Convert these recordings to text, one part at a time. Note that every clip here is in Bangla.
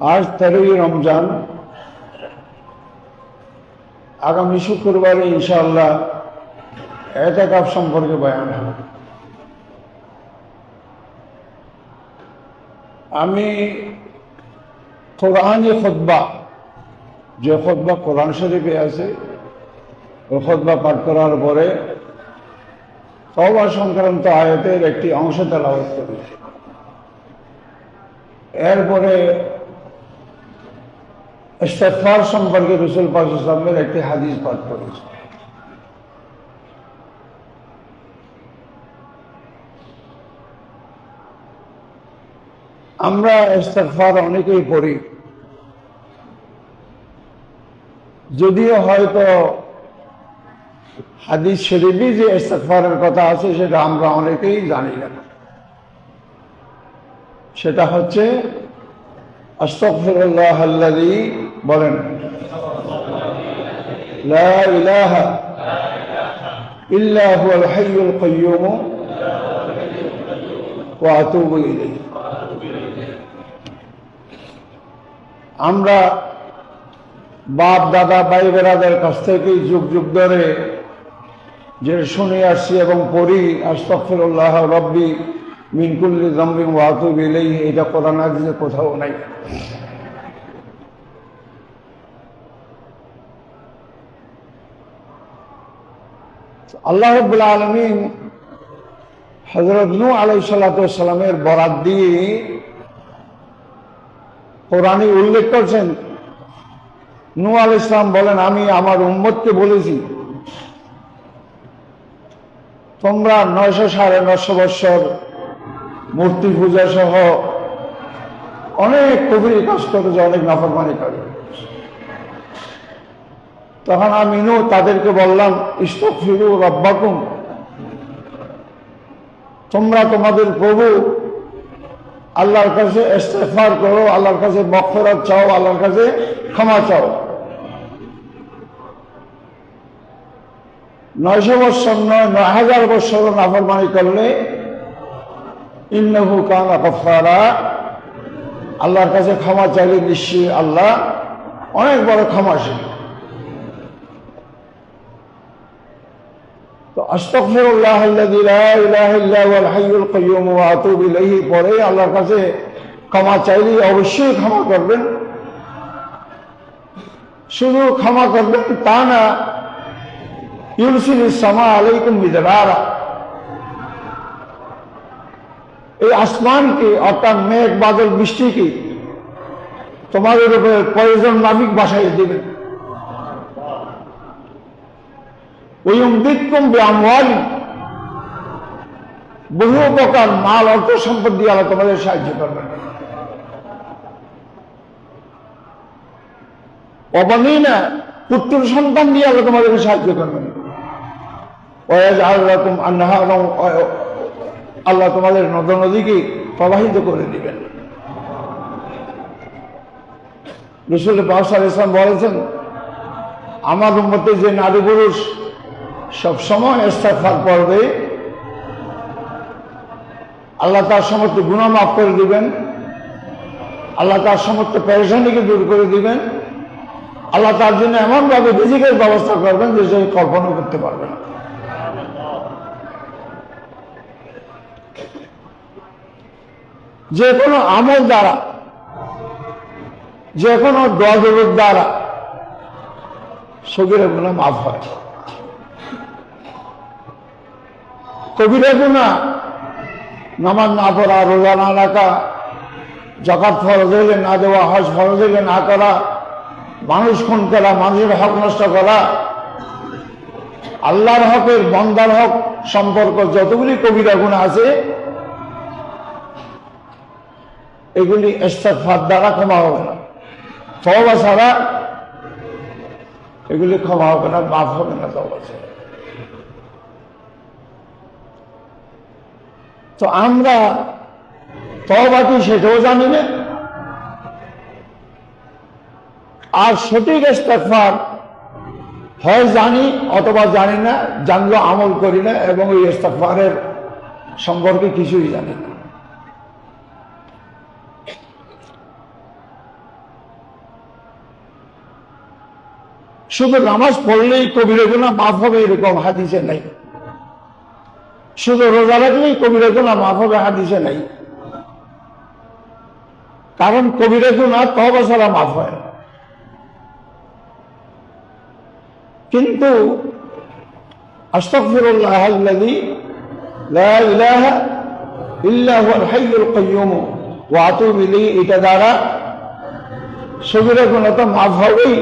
আজ তেরোই রমজান। আগামী শুক্রবারে ইনশাআল্লাহ এতেকাপ সম্পর্কে বয়ান হবে। আমি কোরআনে খোদবা যে খোদবা কোরআন শরীফে আছে, ওই খোদবা পাঠ করার পরে তওবা সংক্রান্ত আয়াতের একটি অংশ তেলাওয়াত করেছি এরপরে ইস্তেফার সম্পর্কে রসুল পাক ইসলামের একটি হাদিস পাঠ করেছে। আমরা ইস্তেফার অনেকেই পড়ি। যদিও হয়তো হাদিস শরীফই যে ইস্তেফারের কথা আছে, সেটা আমরা অনেকেই জানি না। সেটা হচ্ছে, আস্তগফিরুল্লাহ আল্লাযী বলেন। আমরা বাপ, দাদা, ভাই, বেড়াদের কাছ থেকে যুগ যুগ ধরে যে শুনে আসছি এবং পড়ি, আস্তগফিরুল্লাহ রব্বি মিনকুল্লি জম্বিং ওয়াতু বিলেই এটা কোরআন হাদিসে কোথাও নাই। আল্লাহ আলমিন হজরত নু আলাই সাল্লামের বরাত দিয়ে কোরআনে উল্লেখ করছেন। নু আল ইসলাম বলেন, আমি আমার উম্মতকে বলেছি, তোমরা নয়শো সাড়ে নশো বৎসর মূর্তি পূজা সহ অনেক কবির কাজ করেছে, অনেক নাফরমানি করে তখন আমিনু তাদেরকে বললাম ইস্তক ফিরু রব্বাকুম। তোমরা তোমাদের প্রভু, আল্লাহর কাছে ইস্তেফার করো, আল্লাহর কাছে মকফরাত চাও, আল্লাহর কাছে ক্ষমা চাও। নয়শো বৎসর নয় নয় হাজার বৎসর নাফরমানি করলে ইন্নহু কানা গফারা আল্লাহর কাছে ক্ষমা চাইলে নিশ্চয়ই আল্লাহ অনেক বড় ক্ষমা ক্ষমাশীল তো আস্তগফিরুল্লাহ আল্লাযী লা ইলাহা ইল্লা হুয়াল হাইয়ুল কাইয়্যুম ওয়া আতুবু ইলাইহি, পরে আল্লাহর কাছে ক্ষমা চাইলে অবশ্যই ক্ষমা করবেন। শুধু ক্ষমা করবেন তা না, ইউরসিলিস সামা আলাইকুম মিদরারা এই আসমানকে অর্থাৎ মেঘ, বাদল বৃষ্টিকে তোমাদের উপরে প্রয়োজন মাফিক বাসায় দেবেন। বহু প্রকার মাল, অর্থ সম্পদ দিয়ে আল্লাহ তোমাদের সাহায্য করবেন। অবানি না পুত্র সন্তান দিয়ে আল্লাহ তোমাদেরকে সাহায্য করবেন। আল্লাহ তোমাদের নদ নদীকে প্রবাহিত করে দিবেন। রসুল বাসাল ইসলাম বলেছেন, আমার মধ্যে যে নারী পুরুষ সবসময় ইস্তেফার পড়বে আল্লাহ তার সমস্ত গুণা মাফ করে দিবেন। আল্লাহ তার সমস্ত পেরেশানিকে দূর করে দিবেন। আল্লাহ তার জন্য এমনভাবে রিজিকের ব্যবস্থা করবেন যে সে কল্পনা করতে পারবে না। যে কোনো আমল দ্বারা যে কোনো দ্বারা, সগিরা গুণা মাফ হয়। কবিরা গুণা, নামাজ না পড়া, রোজা না রাখা জকাত ফরজ হইলে না দেওয়া, হজ ফরজ হইলে না করা, মানুষ খুন করা, মানুষের হক নষ্ট করা, আল্লাহর হকের বন্দার হক সম্পর্ক যতগুলি কবিরা গুণ আছে, এগুলি ইস্তেকফার দ্বারা ক্ষমা হবে না। তবা ছাড়া এগুলি ক্ষমা হবে না, মাফ হবে না তবা ছাড়া। তো আমরা তবাটি সেটাও জানি না আর সঠিক ইস্তেকফার হয় জানি অথবা জানি না জানলো আমল করি না এবং ওই ইস্তেকফারের সম্পর্কে কিছুই জানি না। শুধু নামাজ পড়লেই কবিরে গুণা মাফ হবে এরকম হাদিসে নাই। শুধু রোজা রাখলেই কবিরা গুণা মাফ হবে, হাদিসে নাই। কারণ কবিরা গুণা তহবা ছাড়া মাফ হয় কিন্তু ইলাইহি, এটা দ্বারা সগীরা গুনাহ তো মাফ হবেই।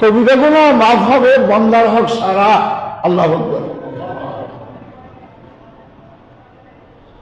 কবিরা গুনাহ মাফ হবে, বন্দার হক সারা, আল্লাহ আকবার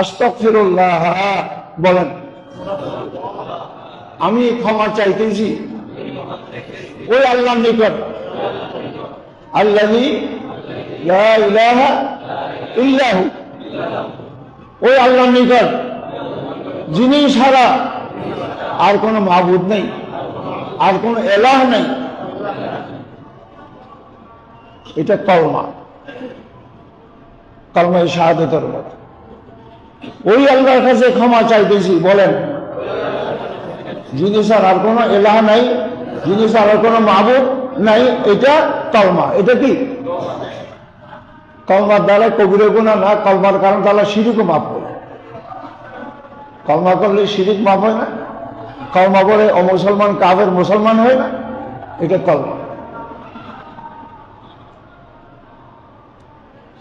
আস্তক ফেরুল্লাহ বলেন। আমি ক্ষমা চাইতেছি। ওই আল্লাহ নিকট। আল্লাহি ইল্লাহু। ওই আল্লাহ নিকট। যিনি ছাড়া আর কোনো মাহবুদ নেই, আর কোনো এলাহ নেই। এটা কলমা কলমা শাহাদতের মতো ওই আল্লাহর কাছে ক্ষমা চাইতেছি বলেন। যিনি স্যার আর কোনো এলাহ নাই যিনি স্যার আর কোনো মাহবুব নাই, এটা কলমা এটা কি? কলমার দ্বারা কবিরে গুণা না, কলমার কারণ তাহলে সিঁড়িকে মাফ করে কলমা করলে শিরিক মাফ হয় না, কলমা করে অমুসলমান কাবের মুসলমান হয় না, এটা কলমা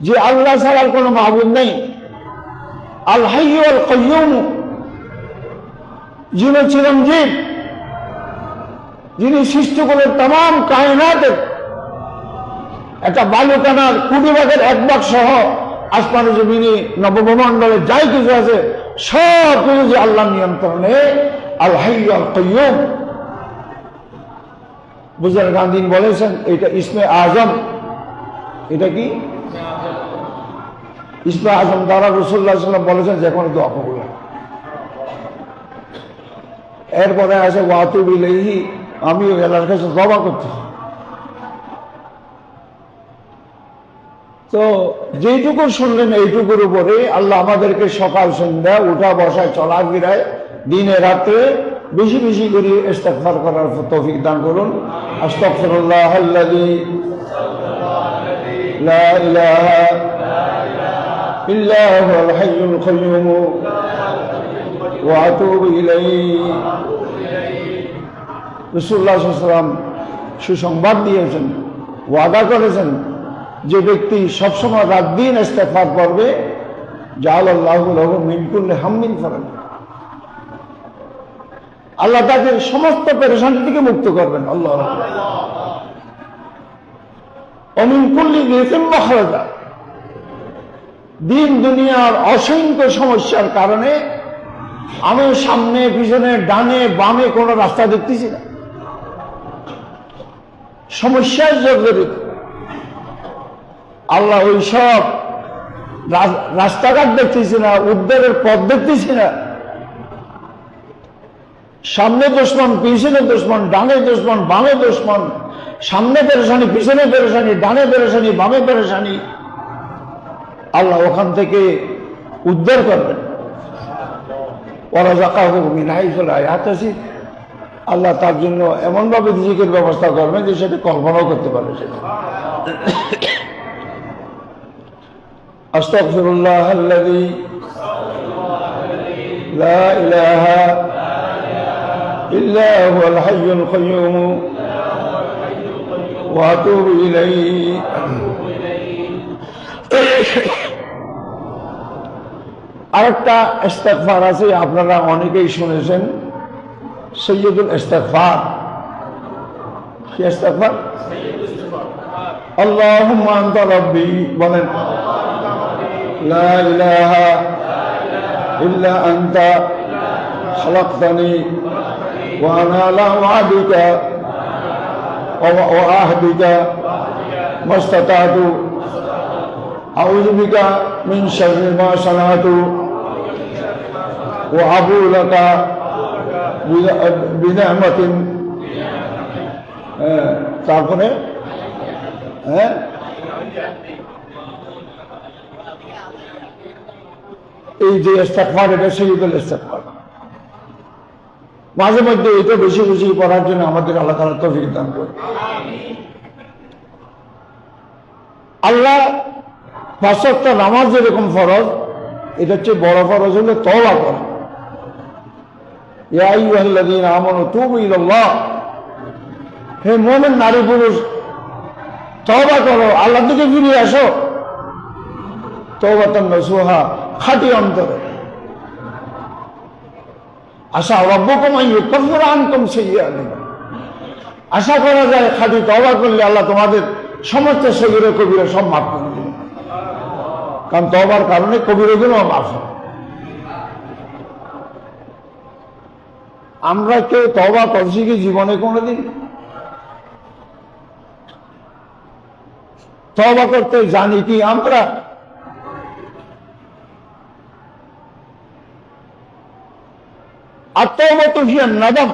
যে আল্লাহ ছাড়ার কোনো মাহবুদ নেই আল হাইয়ুল কাইয়ুম। যিনি চিরঞ্জীব, যিনি সৃষ্টি করে তাম কায়নাতের একটা বালুকানার কুড়ি ভাগের এক ভাগ সহ আসমানে জমিনে নবমণ্ডলে যাই কিছু আছে, সব কিছু যে আল্লাহ নিয়ন্ত্রণে, আল হাইয়ুল কাইয়ুম। বুঝলেন গান্ধী বলেছেন, এটা ইসমে আজম। এটা কি? ইসমে আজম দ্বারা রসুল্লাহ সাল্লাম বলেছেন যে কোনো দোয়া কবুল এরপরে আছে ওয়াতু বিলেহি আমি এলার কাছে দবা করতেছি। তো যেইটুকু শুনলেন এইটুকুর উপরে আল্লাহ আমাদেরকে সকাল সন্ধ্যা উঠা বসায় চলা, ফিরায়, দিনে রাত্রে বেশি বেশি করে ইস্তেগফার করার তৌফিক দান করুন। আস্তাগফিরুল্লাহ আল্লাযী লা ইলাহা সাল্লাল্লাহু আলাইহি ওয়াসাল্লাম সুসংবাদ দিয়েছেন, ওয়াদা করেছেন যে ব্যক্তি সবসময় রাত দিন ইস্তেফার করবে জাল আল্লাহ মিনকুল্লে হাম্মিন ফরান আল্লাহ তাকে সমস্ত পেরেশানি থেকে মুক্ত করবেন, আল্লাহ অমিনকুল্লি গেছেন মহারাজা দিন দুনিয়ার অসংখ্য সমস্যার কারণে আমি সামনে, পিছনে, ডানে, বামে কোনো রাস্তা দেখতেছি না। সমস্যার জর্জরিত আল্লাহ ওই সব রাস্তাঘাট দেখতেছি না, উদ্ধারের পথ দেখতেছি না। সামনে দুশ্মন, পিছনে দুশ্মন, ডানে দুশ্মন, বামে দুশ্মন, সামনে পেরেশানি, পিছনে পেরেশানি, ডানে পেরেশানি, বামে পেরেশানি আল্লাহ ওখান থেকে উদ্ধার করবেন ওরা জাকা হুকুমি নাই চলে আয়াত আছে আল্লাহ তার জন্য এমনভাবে রিজিকের ব্যবস্থা করবেন যে সেটা কল্পনাও করতে পারে সেটা أستغفر الله الذي لا إله إلا هو الحي القيوم وأتوب إليه আরেকটা ইস্তেগফার আছে আপনারা অনেকেই শুনেছেন সৈয়দুল ইস্তেগফার কি ইস্তেগফার আল্লাহুম্মা আনতা রাব্বি বলেন لا إله إلا أنت خلقتني وأنا على وعدك وعهدك ما استطعت أعوذ بك من شر ما صنعت وأبو لك بنعمة হ্যাঁ, তারপরে হ্যাঁ এই যে ইস্তেকফার এটা শহীদুল ইস্তেকফার মাঝে মধ্যে এটা বেশি বেশি পড়ার জন্য আমাদের আল্লাহ তালা তফিক দান করে আল্লাহ পাঁচটা নামাজ যেরকম ফরজ, এটা হচ্ছে বড় ফরজ হলে তবা করা হে মোমেন নারী পুরুষ তবা করো আল্লাহ দিকে ফিরে আসো। তবাতন নসুহা, খাটি অন্তরে। আশা আনকুম সাইয়্যাতিকুম আশা করা যায় খাটি তবা করলে আল্লাহ তোমাদের সমস্ত সগিরে কবিরা সব মাফ করে কারণ তবার কারণে কবিরে গুলো মাফ হয় আমরা কেউ তবা করছি কি জীবনে কোনোদিন? তবা করতে জানি কি আমরা? আত্মবত হিয়া নদম।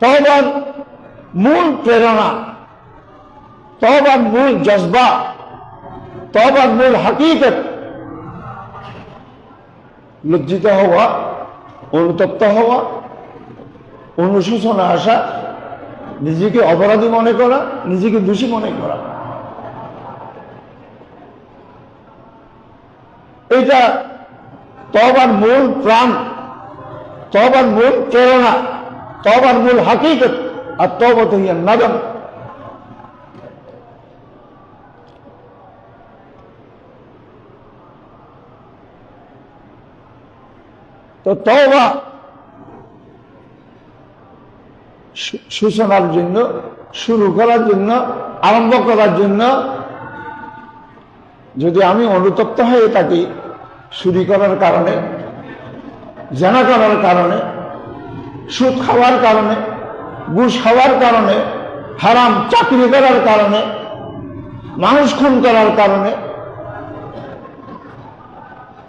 তবার মূল প্রেরণা তবার মূল জজবা। তবার মূল হাকিকত। লজ্জিত হওয়া, অনুতপ্ত হওয়া, অনুশোচনা আসা, নিজেকে অপরাধী মনে করা, নিজেকে দোষী মনে করা। এটা তবার মূল প্রাণ, তবার মূল প্রেরণা, তবার মূল হাকিকত, আর তবত হইয়া নাদম। তো তবা সূচনার জন্য, শুরু করার জন্য, আরম্ভ করার জন্য, যদি আমি অনুতপ্ত হয়ে থাকি চুরি করার কারণে, জেনা করার কারণে, সুদ খাওয়ার কারণে, ঘুষ খাওয়ার কারণে, হারাম চাকরি করার কারণে, মানুষ খুন করার কারণে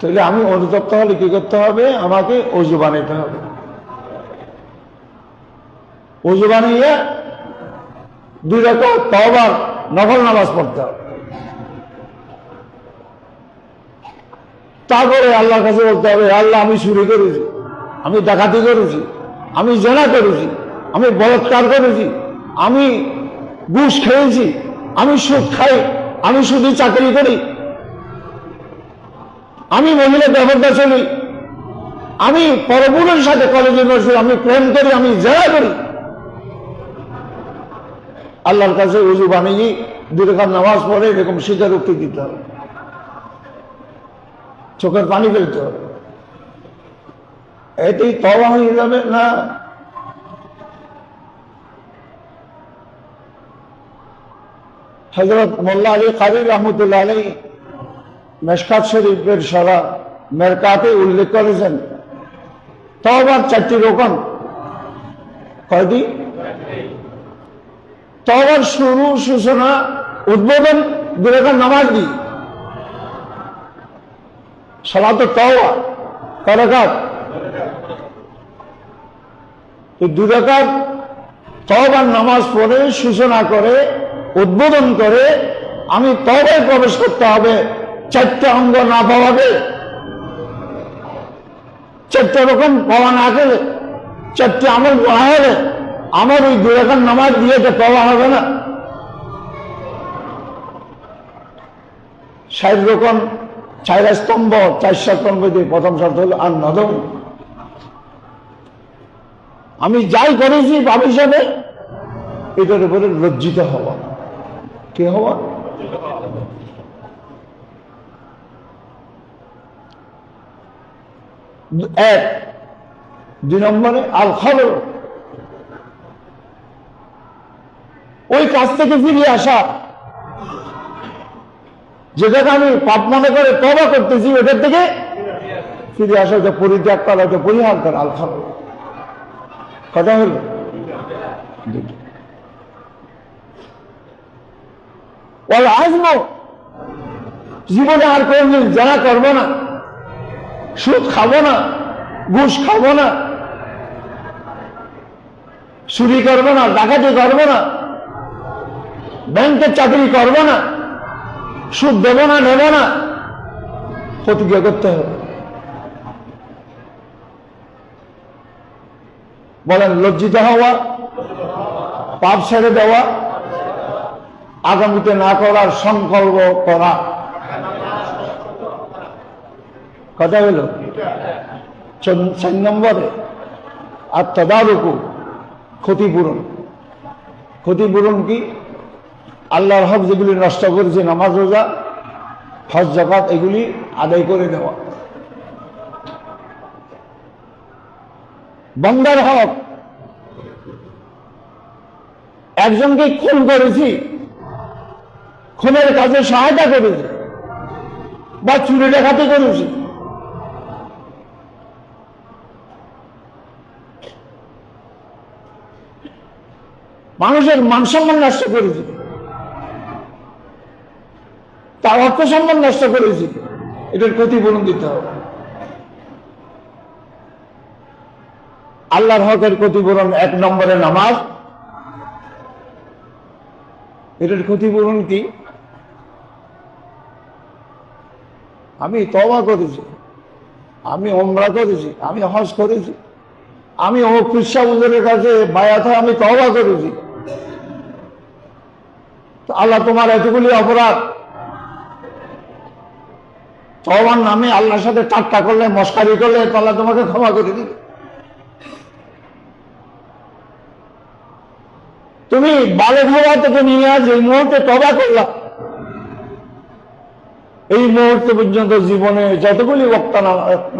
তাহলে আমি অনুতপ্ত হলে কি করতে হবে? আমাকে অজু বানাইতে হবে। অজু বানিয়ে দুই রকম নফল নামাজ পড়তে হবে। তারপরে আল্লাহর কাছে বলতে হবে আল্লাহ, আমি চুরি করেছি, আমি ডাকাতি করেছি, আমি জেনা করেছি, আমি বলৎকার করেছি, আমি ঘুষ খেয়েছি, আমি সুদ খাই, আমি শুধু চাকরি করি আমি মহিলা ব্যবহারটা চলি আমি পরপুরের সাথে কলেজে ইউনিভার্সিটি আমি প্রেম করি, আমি জেনা করি। আল্লাহর কাছে উজু বানিয়ে দুটাকার নামাজ পড়ে এরকম শীতের উক্তি দিতে হবে। চোখের পানি ফেলতে হবে। এতেই তবা হয়ে যাবে না? হজরত মোল্লা আলী কাদির রহমতুল্লাহ আলী মেশকাত শরীফের সারা মেরকাতে উল্লেখ করেছেন। তবার চারটি রকম কয়টি? তবার শুরু সূচনা উদ্বোধন দুরেখার নামাজ দিই। সালাত তাওয়া করাকাত এই দুরাকাত তবার নামাজ পড়ে, সূচনা করে, উদ্বোধন করে আমি তবায় প্রবেশ করতে হবে। চারটে অঙ্গ না পাওয়াবে চারটে রকম পাওয়া না গেলে চারটে আমল পড়া হলে আমার ওই দুরাকার নামাজ দিয়ে তো পাওয়া হবে না। ষাট রকম, চার স্তম্ভ চার স্তম্ভ দিয়ে প্রথম শর্ত হলো আর নদম আমি যাই করেছি বাপ হিসাবে, এটার উপরে লজ্জিত হওয়া। কে হওয়া? এক, দুই নম্বরে আল খবর ওই কাজ থেকে ফিরে আসা। যেটাকে আমি পাপ মনে করে তবা করতেছি ওটার থেকে ফিরে আসা ওটা পরিত্যাগ করা ওটা পরিহার করা আল খবর কথা হলো? আজম জীবনে আর কোনদিন যারা করব না। সুদ খাব না, ঘুষ খাব না, চুরি করব না, ডাকাতি করব না ব্যাংকের চাকরি করব না, সুদ দেব না, নেব না, প্রতিজ্ঞা করতে হবে। বলেন, লজ্জিত হওয়া, পাপ ছেড়ে দেওয়া, আগামীতে না করার সংকল্প করা। কথা হলো চার নম্বরে আর তদারকু ক্ষতিপূরণ। ক্ষতিপূরণ কি? আল্লাহর হক যেগুলি নষ্ট করেছে, নামাজ, রোজা, হজ, জাকাত, এগুলি আদায় করে দেওয়া। বন্দার হক। একজনকে খুন করেছি, খুনের কাজে সহায়তা করেছি, বা চুরি ডাকাতি করেছি মানুষের মান সম্মান নষ্ট করে করেছি তার অর্থ সম্মান নষ্ট করে করেছি এটার ক্ষতিপূরণ দিতে হবে। আল্লাহর হকের ক্ষতিপূরণ এক নম্বরে নামাজ। এটার ক্ষতিপূরণ কি? আমি তবা করেছি। আমি ওমরা করেছি। আমি হজ করেছি। আমি ও কৃষা কাছে বায়াত আমি তবা করেছি। আল্লাহ তোমার এতগুলি অপরাধ। তবার নামে আল্লাহর সাথে ঠাট্টা করলে, মস্কারি করলে আল্লাহ তোমাকে ক্ষমা করে দিবে। তুমি বালে হওয়া থেকে নিয়ে আজ এই মুহূর্তে তবা করলাম এই মুহূর্তে পর্যন্ত জীবনে যতগুলি বক্তা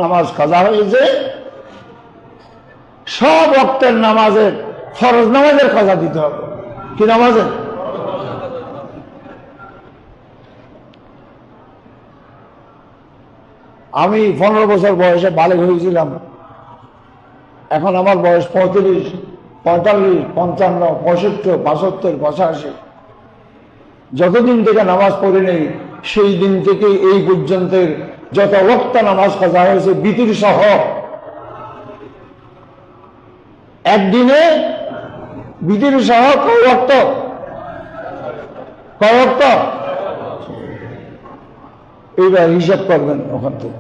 নামাজ কাজা হয়েছে, সব বক্তের নামাজের, ফরজ নামাজের কাজা দিতে হবে। কি নামাজের? আমি পনেরো বছর বয়সে বালেক হয়েছিলাম। এখন আমার বয়স পঁয়ত্রিশ, পঁয়তাল্লিশ, পঞ্চান্ন, পঁয়ষট্টি বাষট্তর পঁচাশি যতদিন থেকে নামাজ পড়ে নেই সেই দিন থেকে এই পর্যন্তের যত বক্তা নামাজ কাজা হয়েছে, বিতির সহ। একদিনে বিতির সহ কয় রক্ত কয় রক্ত এইবার হিসাব করবেন ওখান থেকে।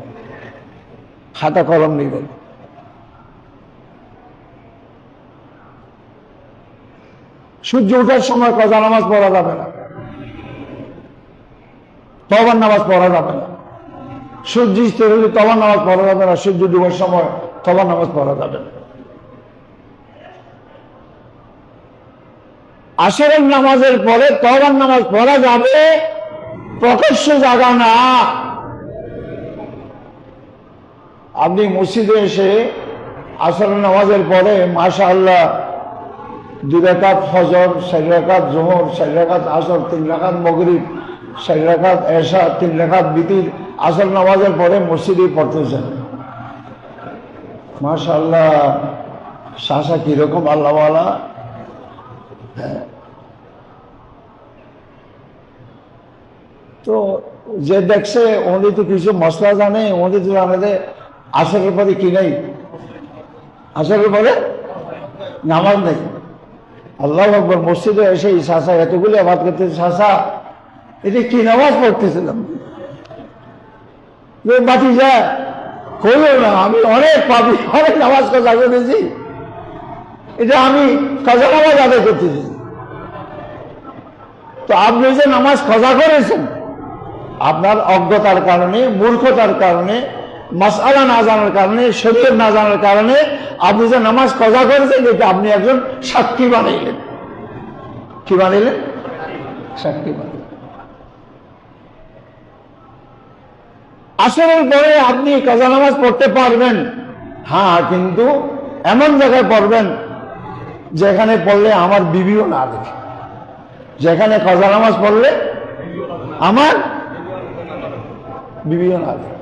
খাতা কলম নেবেন সূর্য ওঠার সময় কজা নামাজ পড়া যাবে না? তবার নামাজ পড়া যাবে না। সূর্য স্থির হলে তবার নামাজ পড়া যাবে না। সূর্য ডুবার সময় তবার নামাজ পড়া যাবে না। আসরের নামাজের পরে তবার নামাজ পড়া যাবে প্রকাশ্য জায়গা না। আপনি মসজিদে এসে আসরের নামাজের পরে মাশা আল্লাহ দুই রেখাত ফজর চারি রেখাত জোহর চারি রেখাত আসর, তিন রেখাত মগরিব, চারি রেখাত এশা, তিন রেখাত বিতির আসর নামাজের পরে মসজিদে পড়তেছেন মাশা আল্লাহ শাসা কীরকম আল্লাহওয়ালা? তো যে দেখছে উনি তো কিছু মশলা জানে উনি তো যে আসরের পরে কি নেই। আসরের পরে নামাজ নেই। আল্লাহ আকবর, মসজিদে এসে এই শাসা, এতগুলি আবাদ করতে শাসা, এটা কি নামাজ পড়তেছিলাম? যে বাতি যা কইও না, আমি অনেক পাবি অনেক নামাজ কাজা করেছি এটা আমি কাজা নামাজ আদায় করতেছি। তো আপনি যে নামাজ কাজা করেছেন আপনার অজ্ঞতার কারণে, মূর্খতার কারণে মাসালা না জানার কারণে শরীর না জানার কারণে আপনি যে নামাজ কজা করেছেন, এটা আপনি একজন সাক্ষী বানাইলেন। কি বানাইলেন? সাক্ষী বানাইলেন। আসরের পরে আপনি কাজা নামাজ পড়তে পারবেন। হ্যাঁ কিন্তু এমন জায়গায় পড়বেন যেখানে পড়লে আমার বিবিও না দেখে। যেখানে কাজা নামাজ পড়লে আমার বিবিও না দেখে